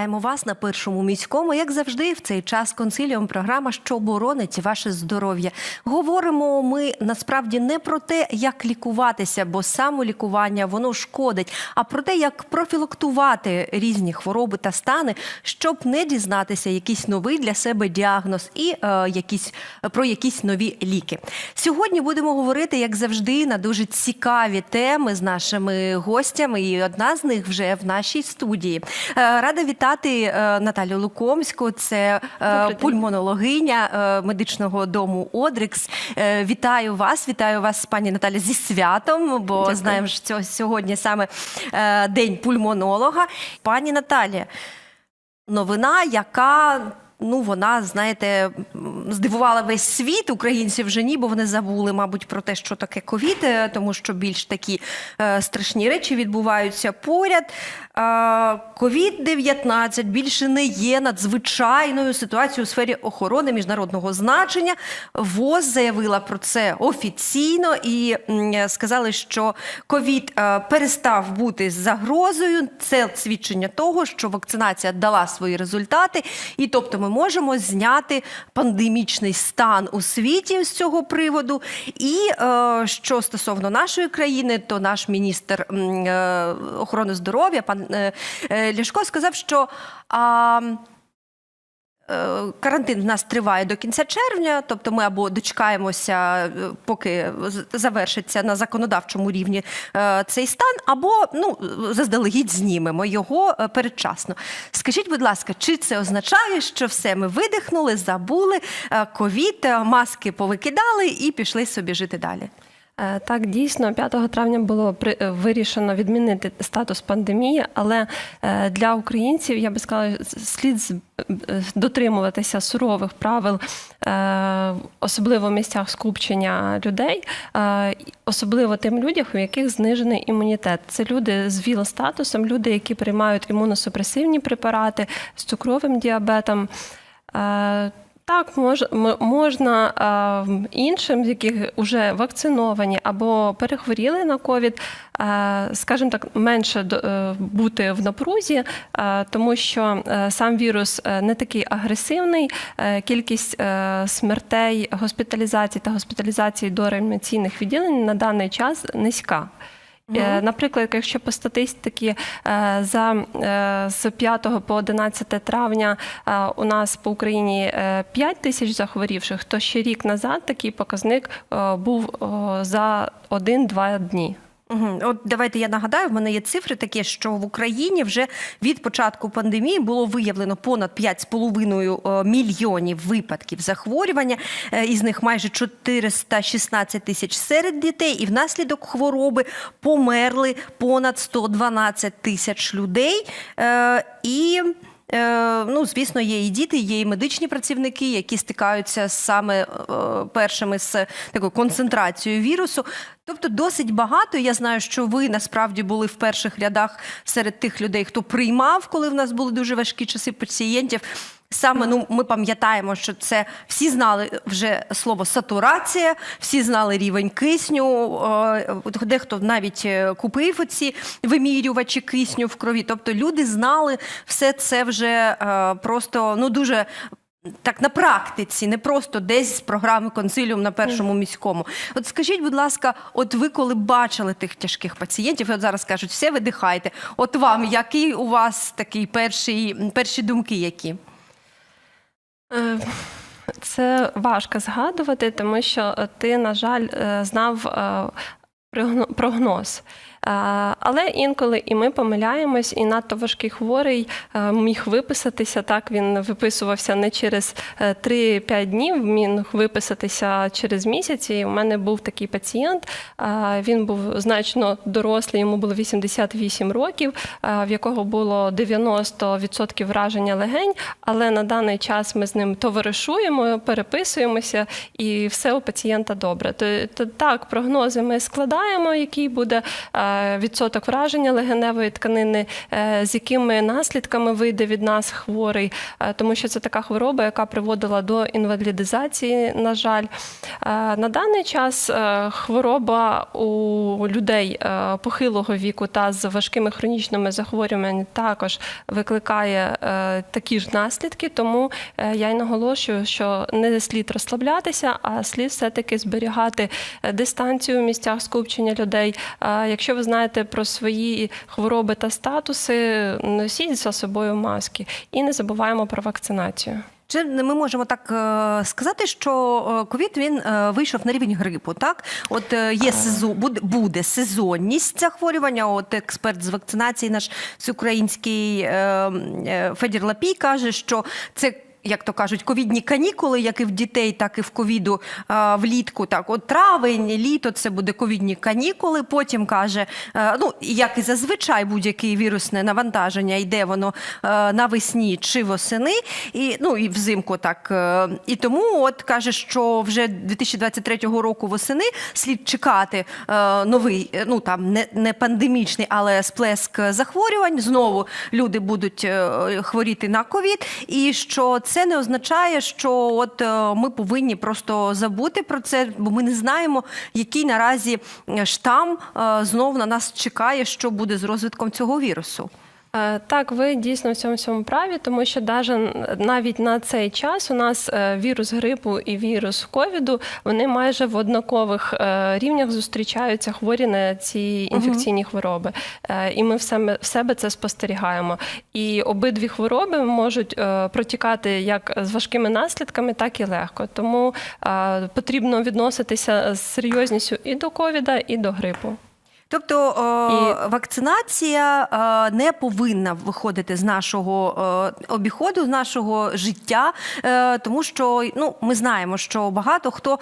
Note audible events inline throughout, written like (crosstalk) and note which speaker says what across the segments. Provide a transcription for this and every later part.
Speaker 1: Вітаємо вас на першому міському. Як завжди, в цей час консиліум програма, що боронить ваше здоров'я. Говоримо ми насправді не про те, як лікуватися, бо самолікування воно шкодить, а про те, як профілактувати різні хвороби та стани, щоб не дізнатися якийсь новий для себе діагноз і е, якісь про якісь нові ліки. Сьогодні будемо говорити, як завжди, на дуже цікаві теми з нашими гостями. І одна з них вже в нашій студії. Е, Рада вітати е, Наталю Лукомську. Це е, пульмонологиня е, медичного дому Одрикс. Вітаю вас, вітаю вас, пані Наталі, зі святом, бо
Speaker 2: Дякую.
Speaker 1: знаємо, що сьогодні саме день пульмонолога. Пані Наталі, новина, яка. Ну, вона, знаєте, здивувала весь світ. Українців вже ні, бо вони забули, мабуть, про те, що таке ковід, е, тому що більш такі е, страшні речі відбуваються поряд. Ковід-19 більше не є надзвичайною ситуацією у сфері охорони міжнародного значення. ВОЗ заявила про це офіційно і м, сказали, що ковід е, перестав бути загрозою. Це свідчення того, що вакцинація дала свої результати, і тобто ми можемо зняти пандемічний стан у світі з цього приводу. І е, що стосовно нашої країни, то наш міністр е, охорони здоров'я, пан е, Ляшко, сказав, що. Е, Карантин в нас триває до кінця червня, тобто ми або дочекаємося, е, поки завершиться на законодавчому рівні е, цей стан, або ну заздалегідь знімемо його передчасно. Скажіть, будь ласка, чи це означає, що все ми видихнули, забули ковід, маски повикидали і пішли собі жити далі?
Speaker 2: Е, Так, дійсно, 5 травня було при- е, вирішено відмінити статус пандемії, але е, для українців я би сказала, слід дотримуватися сурових правил, особливо в місцях скупчення людей, особливо тим людям, у яких знижений імунітет. Це люди з ВІЛ-статусом, люди, які приймають імуносупресивні препарати з цукровим діабетом. Так, мож, можна іншим, яких вже вакциновані або перехворіли на ковід, скажімо так, менше е, бути в напрузі, тому що е, сам вірус е, не такий агресивний. Кількість смертей, госпіталізацій та госпіталізацій до реанімаційних відділень на даний час низька. Е, Наприклад, якщо по статистиці е, за е, з 5 по 11 травня у нас по Україні е, 5 тисяч захворівших, то ще рік назад такий показник був за 1-2 дні.
Speaker 1: От давайте я нагадаю, в мене є цифри такі, що в Україні вже від початку пандемії було виявлено понад 5,5 мільйонів випадків захворювання. Е, Із них майже 416 тисяч серед дітей, і внаслідок хвороби померли понад 112 тисяч людей. Е, І Е, Ну, звісно, є і діти, є і медичні працівники, які стикаються саме е, першими з такою концентрацією вірусу. Тобто досить багато. Я знаю, що ви насправді були в перших рядах серед тих людей, хто приймав, коли в нас були дуже важкі часи пацієнтів. Саме ну ми пам'ятаємо, що це всі знали вже слово сатурація, всі знали рівень кисню. е, Дехто навіть е, купив оці вимірювачі кисню в крові. Тобто люди знали все це вже е, просто ну дуже. Так, на практиці, не просто десь з програми консиліум на першому міському. От скажіть, будь ласка, от ви коли бачили тих тяжких пацієнтів, і от зараз кажуть, все видихайте. От вам, який у вас такий перший, перші думки, які?
Speaker 2: Е, Це важко згадувати, тому що ти, на жаль, е, знав е, прогноз. Е, Але інколи і ми помиляємось, і надто важкий хворий е, міг виписатися. Так він виписувався не через е, 3-5 днів, міг виписатися через місяць. І у мене був такий пацієнт. е, Він був значно дорослий, йому було 88 років, е, в якого було 90% враження легень. Але на даний час ми з ним товаришуємо, переписуємося, і все у пацієнта добре. То, так, прогнози ми складаємо, який буде е, е, відсоток враження легеневої тканини, е, з якими наслідками вийде від нас хворий, е, тому що це така хвороба, яка приводила до інвалідизації, на жаль. Е, На даний час е, хвороба у людей е, похилого віку та з важкими хронічними захворюваннями також викликає е, такі ж наслідки, тому е, я й наголошую, що не слід розслаблятися, а слід все-таки зберігати е, дистанцію в місцях скупчення людей. Е, Якщо ви знаєте про свої хвороби та статуси, носіть за собою маски і не забуваємо про вакцинацію.
Speaker 1: Чи ми можемо так е, сказати, що е, ковід він е, вийшов на рівень грипу? Так, от є сезон, буде, буде сезонність захворювання. От експерт з вакцинації, наш всеукраїнський е, е, Федір Лапій каже, що це. Як то кажуть, ковідні канікули, як і в дітей, так і в ковіду влітку. Так, от травень, літо це буде ковідні канікули. Потім каже, е, ну як і зазвичай будь-яке вірусне навантаження, йде воно е, навесні чи восени, і ну і взимку так. е, І тому от каже, що вже 2023 року восени слід чекати новий, ну там не, не пандемічний, але сплеск захворювань. Знову люди будуть хворіти на ковід, і що це не означає, що от е, ми повинні просто забути про це, бо ми не знаємо, який наразі е, штам е, знов на нас чекає, що буде з розвитком цього вірусу.
Speaker 2: Е, Так, ви дійсно в цьому всьому праві, тому що навіть на цей час у нас е, вірус грипу і вірус ковіду вони майже в однакових е, рівнях зустрічаються хворі на ці інфекційні хвороби. І ми в себе, це спостерігаємо. І обидві хвороби можуть протікати як з важкими наслідками, так і легко. Тому потрібно відноситися з серйозністю і до ковіда, і до грипу.
Speaker 1: Тобто
Speaker 2: І-
Speaker 1: вакцинація не повинна виходити з нашого обіходу, з нашого життя, е, тому що ну, ми знаємо, що багато хто. е,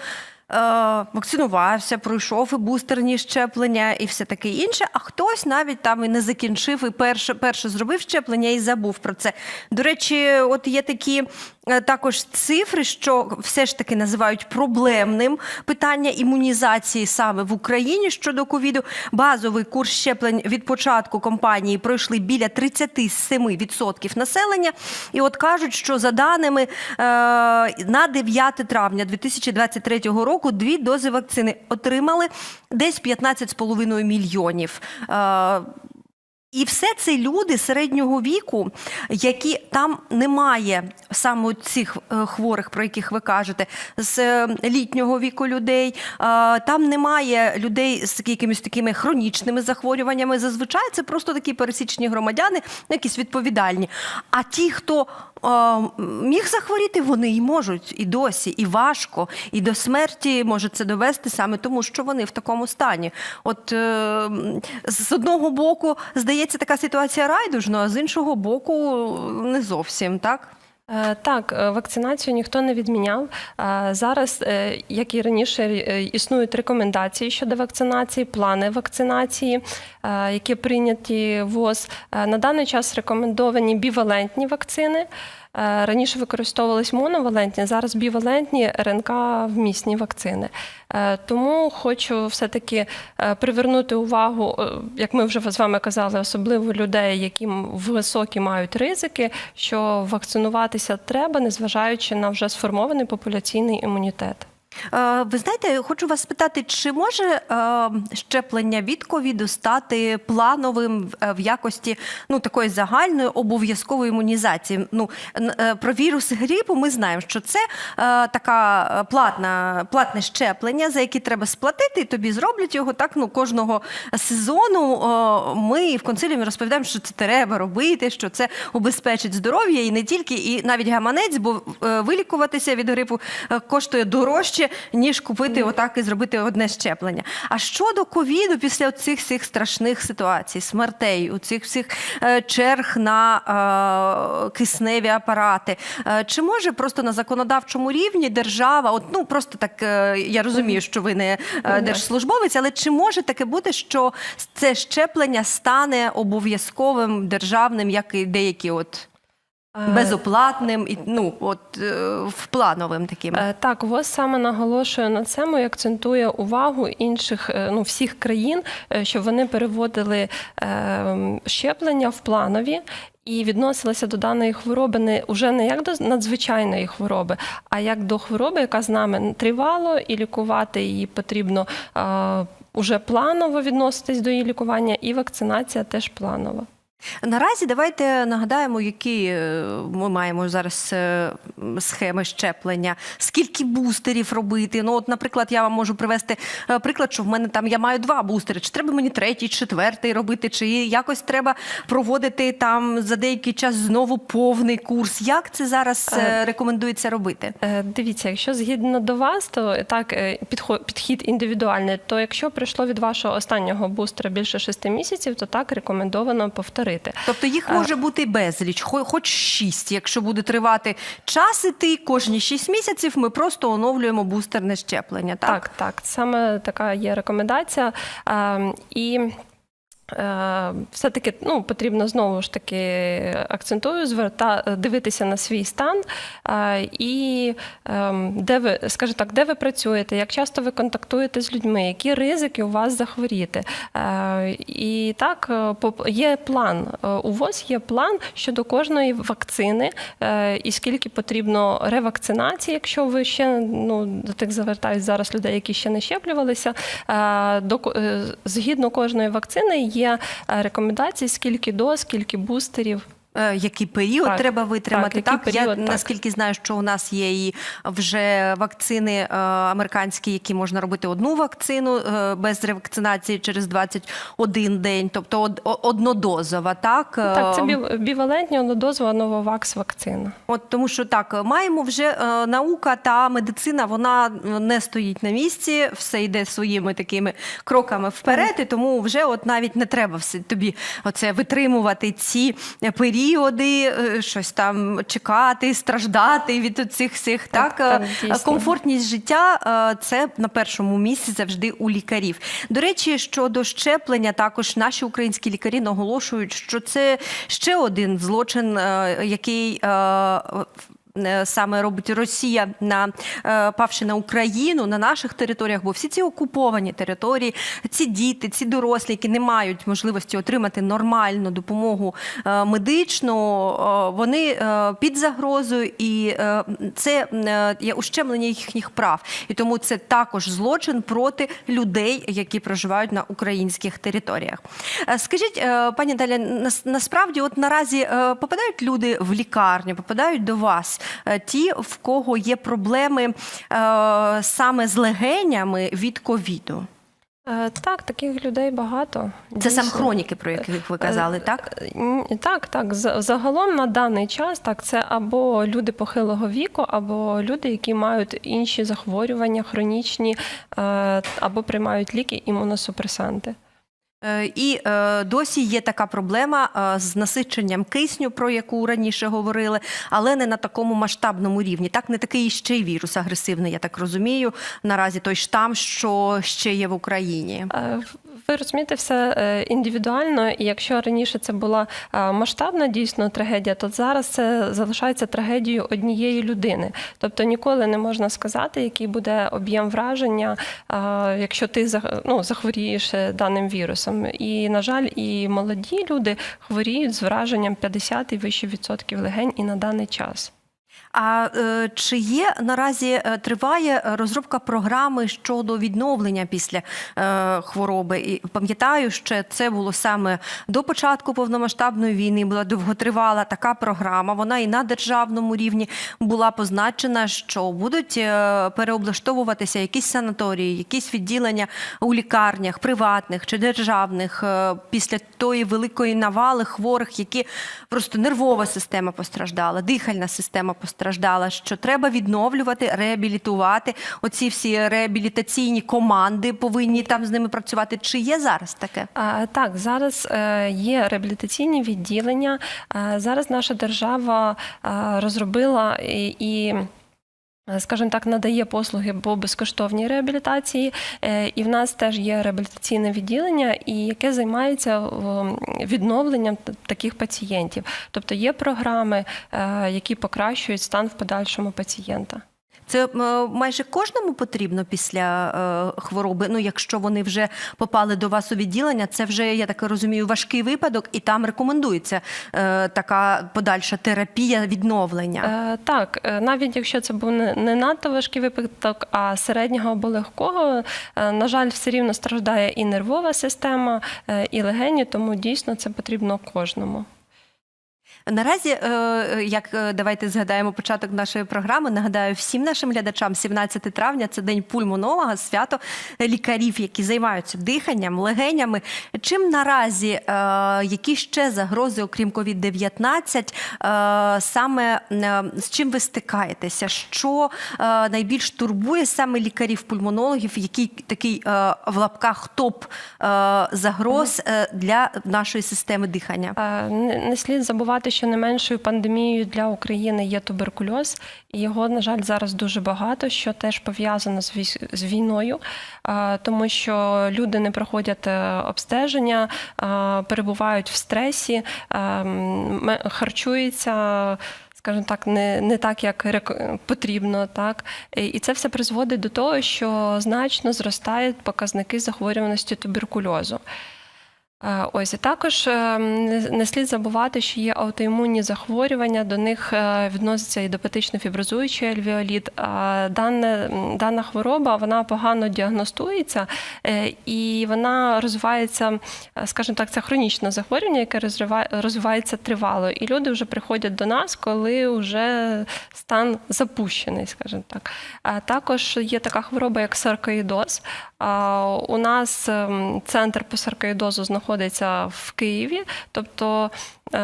Speaker 1: Вакцинувався, пройшов і бустерні щеплення, і все таке інше. А хтось навіть там і не закінчив, і перше, перше зробив щеплення і забув про це. До речі, от є такі також цифри, що все ж таки називають проблемним питання імунізації саме в Україні щодо ковіду. Базовий курс щеплень від початку кампанії пройшли біля 37% населення. І от кажуть, що за даними е, на 9 травня 2023 року дві дози вакцини отримали десь 15,5 мільйонів. І все це люди середнього віку, які там немає саме цих е, хворих, про яких ви кажете, з е, літнього віку людей. е, Там немає людей з якимись такими хронічними захворюваннями. Зазвичай це просто такі пересічні громадяни, якісь відповідальні. А ті, хто міг захворіти, вони і можуть і досі, і важко, і до смерті може це довести саме тому, що вони в такому стані. От е, з одного боку, здається, така ситуація райдужна, а з іншого боку, не зовсім так.
Speaker 2: Е, Так, е, вакцинацію ніхто не відміняв. Е, Зараз, як і раніше, існують рекомендації щодо вакцинації, плани вакцинації, які прийняті ВОЗ. На даний час рекомендовані бівалентні вакцини. Раніше використовувались моновалентні, зараз бівалентні РНК вмісні вакцини. Тому хочу все-таки привернути увагу, як ми вже з вами казали, особливо людей, які високі мають ризики, що вакцинуватися треба, незважаючи на вже сформований популяційний імунітет.
Speaker 1: Е, Ви знаєте, хочу вас спитати, чи може е, щеплення від ковіду стати плановим в- е, якості ну такої загальної обов'язкової імунізації? Ну про вірус грипу ми знаємо, що це така платна, платне щеплення, за яке треба сплатити, і тобі зроблять його так. Ну кожного сезону ми в консиліумі розповідаємо, що це треба робити, що це убезпечить здоров'я і не тільки, і навіть гаманець, бо вилікуватися від грипу коштує дорожче, ніж купити отак і зробити одне щеплення. А щодо ковіду, після цих всіх страшних ситуацій, смертей, у цих всіх е, черг на е, кисневі апарати, е, чи може просто на законодавчому рівні держава, от ну просто так е, я розумію, що ви не е, держслужбовець, але чи може таке бути, що це щеплення стане обов'язковим державним, як і деякі от безоплатним і ну от е, в плановим таким.
Speaker 2: Е, Так, ВОЗ саме наголошує на цьому і акцентує увагу інших е, ну всіх країн, е, щоб вони переводили е, щеплення в планові. І відносилися до даної хвороби не уже не як до надзвичайної хвороби, а як до хвороби, яка з нами тривало, і лікувати її потрібно е, уже планово відноситись до її лікування, і вакцинація теж планова.
Speaker 1: Наразі давайте нагадаємо, які е, ми маємо зараз е, схеми щеплення, скільки бустерів робити. Ну, от, наприклад, я вам можу привести е, приклад, що в мене там я маю два бустери. Чи треба мені третій, четвертий робити, чи якось треба проводити там за деякий час знову повний курс. Як це зараз рекомендується робити?
Speaker 2: Дивіться, якщо згідно до вас, то так підхід індивідуальний. То якщо пройшло від вашого останнього бустера більше шести місяців, то так рекомендовано повторити.
Speaker 1: Тобто їх може бути безліч, хоч шість. Якщо буде тривати час іти, кожні шість місяців ми просто оновлюємо бустерне щеплення. Так,
Speaker 2: Так, так, саме така є рекомендація. Е, І е, все-таки ну, потрібно знову ж таки акцентую, зверта, дивитися на свій стан е, і е, де ви, скажімо так, де ви працюєте, як часто ви контактуєте з людьми, які ризики у вас захворіти. Е, І так, е, є план. Е, У ВОЗ є план щодо кожної вакцини, е, і скільки потрібно ревакцинації, якщо ви ще ну, до тих звертають зараз людей, які ще не щеплювалися. Е, До, е, згідно кожної вакцини є е, рекомендації, скільки доз, скільки бустерів.
Speaker 1: Е, Який період
Speaker 2: Так,
Speaker 1: треба витримати?
Speaker 2: так, який
Speaker 1: я
Speaker 2: так.
Speaker 1: наскільки знаю, що у нас є і вже вакцини е, американські, які можна робити одну вакцину е, без ревакцинації через 21 день, тобто од- однодозова, так?
Speaker 2: Так, це бів- бівалентні однодозова нововакс вакцина.
Speaker 1: От тому, що так маємо вже наука та медицина, вона не стоїть на місці, все йде своїми такими кроками вперед, і тому вже от навіть не треба все тобі оце витримувати ці періоди, е, щось там чекати, страждати від цих всіх так,
Speaker 2: Так,
Speaker 1: Е,
Speaker 2: так,
Speaker 1: комфортність життя е, це на першому місці завжди у лікарів. До речі, щодо щеплення, також наші українські лікарі наголошують, що це ще один злочин, який Саме робить Росія на е, павши на Україну на наших територіях, бо всі ці окуповані території, ці діти, ці дорослі, які не мають можливості отримати нормальну допомогу е, медичну, е, вони е, під загрозою, і е, це е, є ущемлення їхніх прав. І тому це також злочин проти людей, які проживають на українських територіях. Е, Скажіть, е, пані нас- насправді, от наразі е, попадають люди в лікарню, попадають до вас, е, ті, в кого є проблеми е, саме з легенями від ковіду.
Speaker 2: Е, Так, таких людей багато.
Speaker 1: Це сам хроніки, про яких ви казали, так?
Speaker 2: Е, Так, так. Загалом на даний час так це або люди похилого віку, або люди, які мають інші захворювання, хронічні, е, або приймають ліки імуносупресанти.
Speaker 1: Е, І е, досі є така проблема е, з насиченням кисню, про яку раніше говорили, але не на такому масштабному рівні. Так, не такий ще й вірус агресивний, я так розумію. Наразі той штам, що ще є в Україні.
Speaker 2: Ви розумієте, все е, індивідуально, і якщо раніше це була е, масштабна дійсно трагедія, то зараз це залишається трагедією однієї людини. Тобто ніколи не можна сказати, який буде об'єм враження, е, якщо ти ну, захворієш даним вірусом. І, на жаль, і молоді люди хворіють з враженням 50 і вище відсотків легень і на даний час.
Speaker 1: А е, чи є наразі е, триває е, розробка програми щодо відновлення після хвороби? І пам'ятаю, що це було саме до початку повномасштабної війни. Була довготривала така програма. Вона і на державному рівні була позначена, що будуть переоблаштовуватися якісь санаторії, якісь відділення у лікарнях, приватних чи державних після тої великої навали хворих, які просто нервова система постраждала, дихальна система постраждала. Що треба відновлювати, реабілітувати. Оці всі реабілітаційні команди повинні там з ними працювати. Чи є зараз таке?
Speaker 2: А, Так, зараз е, є реабілітаційні відділення. Зараз наша держава розробила і. Е, Скажімо так, надає послуги по безкоштовній реабілітації, Е, і в нас теж є реабілітаційне відділення, і яке займається відновленням таких пацієнтів. Тобто є програми, е, які покращують стан в подальшому пацієнта.
Speaker 1: Це е, майже кожному потрібно після е, хвороби. Ну, якщо вони вже попали до вас у відділення, це вже я так розумію, важкий випадок, і там рекомендується е, така подальша терапія відновлення.
Speaker 2: Так, навіть якщо це був не, надто важкий випадок, а середнього або легкого, на жаль, все рівно страждає і нервова система, і легені, тому дійсно це потрібно кожному.
Speaker 1: Наразі, е, як е, давайте згадаємо початок нашої програми. Нагадаю всім нашим глядачам, 17 травня це день пульмонолога, свято лікарів, які займаються диханням, легенями. Чим наразі е, які ще загрози, окрім COVID-19, е, саме е, з чим ви стикаєтеся? Що е, найбільш турбує саме лікарів-пульмонологів? Який такий е, в лапках топ е, загроз е, для нашої системи дихання?
Speaker 2: Е, Не не слід забувати, що не меншою пандемією для України є туберкульоз, і його, на жаль, зараз дуже багато, що теж пов'язано з війною, тому що люди не проходять е, обстеження, перебувають в стресі, харчуються. Скажімо так, не, не так, як потрібно, так і це все призводить до того, що значно зростають показники захворюваності туберкульозу. Е, Ось і також е, не слід забувати, що є аутоімунні захворювання. До них е, відноситься ідопатично фіброзуючий альвеоліт. А Дана, дана хвороба вона погано діагностується і вона розвивається, скажімо так, це хронічне захворювання, яке розвивається тривало. І люди вже приходять до нас, коли вже стан запущений, скажімо так. Також є така хвороба, як саркоїдоз. У нас ем, центр по саркоїдозу знаходиться в Києві, тобто е,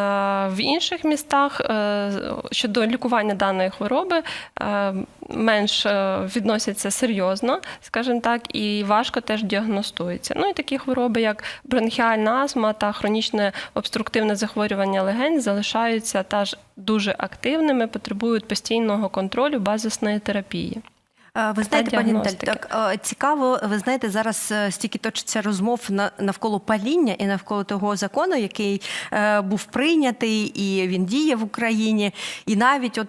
Speaker 2: в інших містах е, щодо лікування даної хвороби е, менш відносяться серйозно, скажімо так, і важко теж діагностуються. Ну і такі хвороби, як бронхіальна астма та хронічне обструктивне захворювання легень, залишаються теж дуже активними, потребують постійного контролю базисної терапії.
Speaker 1: Е, Ви знаєте, пані Наталь, так е, цікаво. Ви знаєте, зараз е, стільки точиться розмов навколо паління і навколо того закону, який був прийнятий, і він діє в Україні. І навіть от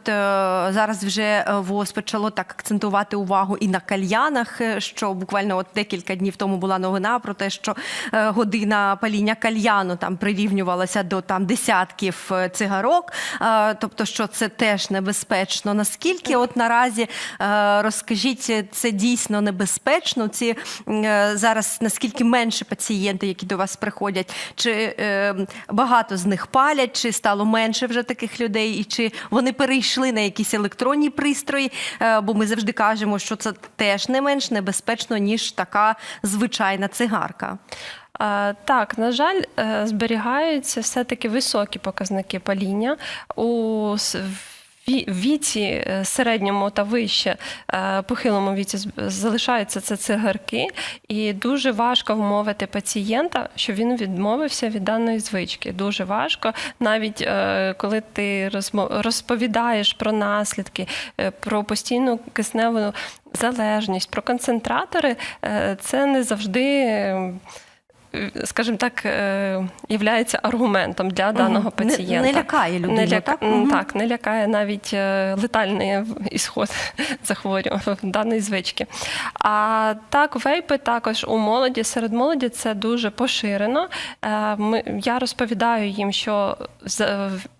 Speaker 1: зараз вже ВОЗ почало так акцентувати увагу і на кальянах. Що буквально от декілька днів тому була новина про те, що година паління кальяну там прирівнювалася до там десятків цигарок. Тобто, що це теж небезпечно. Наскільки от наразі е, розкажіть, це дійсно небезпечно? Ці е, зараз наскільки менше пацієнти, які до вас приходять, чи е, багато з них палять, чи стало менше вже таких людей, і чи вони перейшли на якісь електронні пристрої? Е, Бо ми завжди кажемо, що це теж не менш небезпечно ніж така звичайна цигарка.
Speaker 2: Е, Так, на жаль, е, зберігаються все-таки високі показники паління у віці е, середньому та вище е, похилому віці залишаються це цигарки, і дуже важко вмовити пацієнта, що він відмовився від даної звички. Дуже важко, навіть е, коли ти розповідаєш про наслідки, про постійну кисневу залежність, про концентратори, це не завжди. Скажімо так, е, являється аргументом для даного
Speaker 1: Не-
Speaker 2: пацієнта.
Speaker 1: не лякає людину,
Speaker 2: Не ляка-
Speaker 1: так?
Speaker 2: так, не лякає навіть е, летальний ісход (laughs) захворювання даної звички. А так, вейпи також у молоді, серед молоді це дуже поширено. Е, я розповідаю їм, що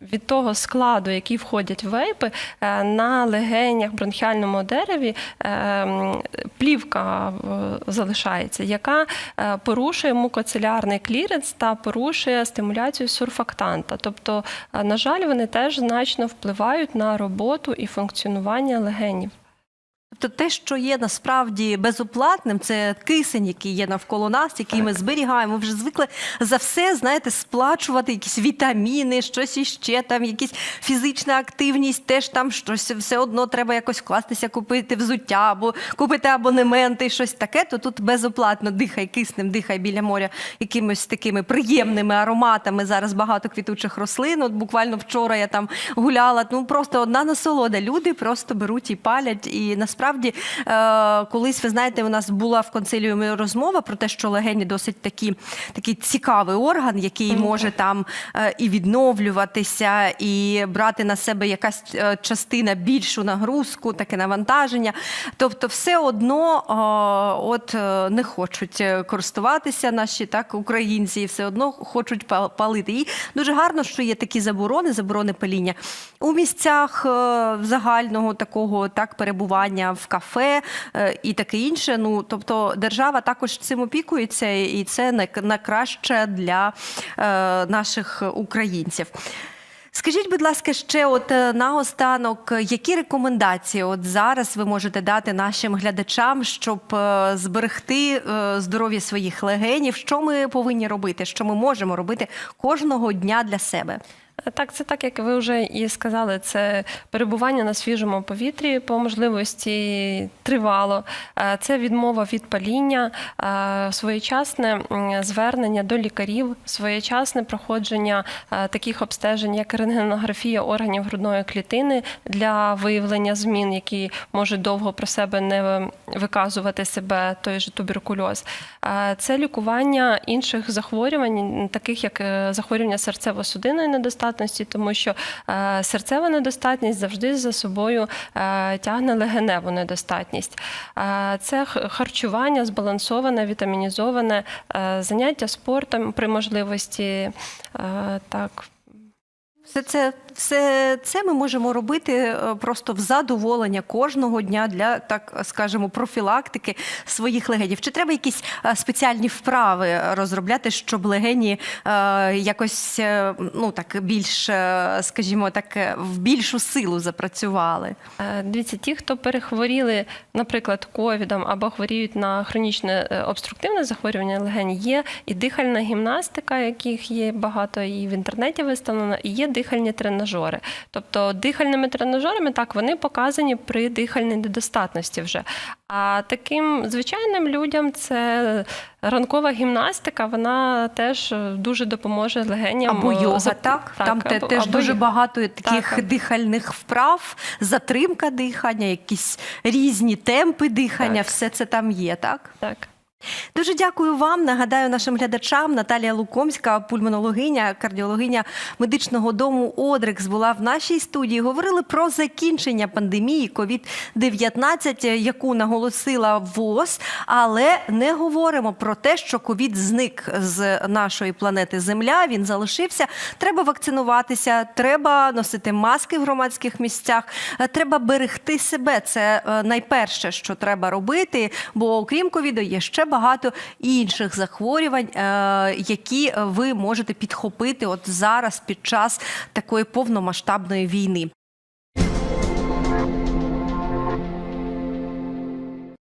Speaker 2: від того складу, який входять вейпи, на легенях, бронхіальному дереві плівка залишається, яка порушує мукоцелярний кліренс та порушує стимуляцію сурфактанта. Тобто, е, на жаль, вони теж значно впливають на роботу і функціонування легенів.
Speaker 1: Тобто те, що є насправді безоплатним, це кисень, який є навколо нас, який ми зберігаємо. Ми вже звикли за все, знаєте, сплачувати якісь вітаміни, щось іще, там якісь фізична активність, теж там щось все одно треба якось вкластися, купити взуття або купити абонементи, щось таке. То тут безоплатно дихай киснем, дихай біля моря якимось такими приємними ароматами. Зараз багато квітучих рослин. От буквально вчора я там гуляла. Ну просто одна насолода. Люди просто беруть і палять. І насправді, е, колись ви знаєте, у нас була в консиліумі розмова про те, що легені досить такі, такий цікавий орган, який може там е, і відновлюватися, і брати на себе якась е, частина більшу нагрузку, таке навантаження. Тобто, все одно е, от е, не хочуть е, користуватися наші так українці, і все одно хочуть палити. І дуже гарно, що є такі заборони, заборони паління у місцях е, загального такого так перебування в кафе е, і таке інше. Ну тобто держава також цим опікується, і це най- найкраще для е, наших українців. Скажіть, будь ласка, ще от е, наостанок, які рекомендації от зараз ви можете дати нашим глядачам, щоб зберегти здоров'я своїх легенів? Що ми повинні робити? Що ми можемо робити кожного дня для себе?
Speaker 2: Так, це так, як ви вже і сказали, це перебування на свіжому повітрі по можливості тривало, Е, це відмова від паління, е, своєчасне звернення до лікарів, своєчасне проходження е, таких обстежень, як рентгенографія органів грудної клітини для виявлення змін, які можуть довго про себе не виказувати себе, той же туберкульоз. Це лікування інших захворювань, таких як захворювання серцево-судинної недостатності, тому що е, серцева недостатність завжди за собою е, тягне легеневу недостатність. Е, Це харчування збалансоване, вітамінізоване, заняття спортом при можливості. Так,
Speaker 1: Все це, все це ми можемо робити е, просто в задоволення кожного дня для, так скажемо, профілактики своїх легенів. Чи треба якісь е, спеціальні вправи розробляти, щоб легені е, якось ну так більш, скажімо так, в більшу силу запрацювали?
Speaker 2: Дивіться, ті, хто перехворіли, наприклад, ковідом або хворіють на хронічне обструктивне захворювання легень, є і дихальна гімнастика, яких є багато і в інтернеті виставлено, і є дихальні тренажери. Тобто дихальними тренажерами так вони показані при дихальній недостатності вже. А таким звичайним людям це ранкова гімнастика, вона теж дуже допоможе легеням.
Speaker 1: Або
Speaker 2: е,
Speaker 1: йога,
Speaker 2: зап-
Speaker 1: так? Там
Speaker 2: або-
Speaker 1: теж
Speaker 2: або
Speaker 1: дуже багато таких
Speaker 2: Так.
Speaker 1: дихальних вправ, затримка дихання, якісь різні темпи дихання,
Speaker 2: Так.
Speaker 1: все це там є, так?
Speaker 2: Так.
Speaker 1: Дуже дякую вам. Нагадаю нашим глядачам Наталія Лукомська, пульмонологиня, кардіологиня медичного дому Одрекс була в нашій студії. Говорили про закінчення пандемії COVID-19, яку наголосила ВОЗ, але не говоримо про те, що ковід зник з нашої планети Земля. Він залишився. Треба вакцинуватися, треба носити маски в громадських місцях. Треба берегти себе. Це е, найперше, що треба робити. Бо окрім ковіду, є ще багато інших захворювань, е, які ви можете підхопити от зараз під час такої повномасштабної війни.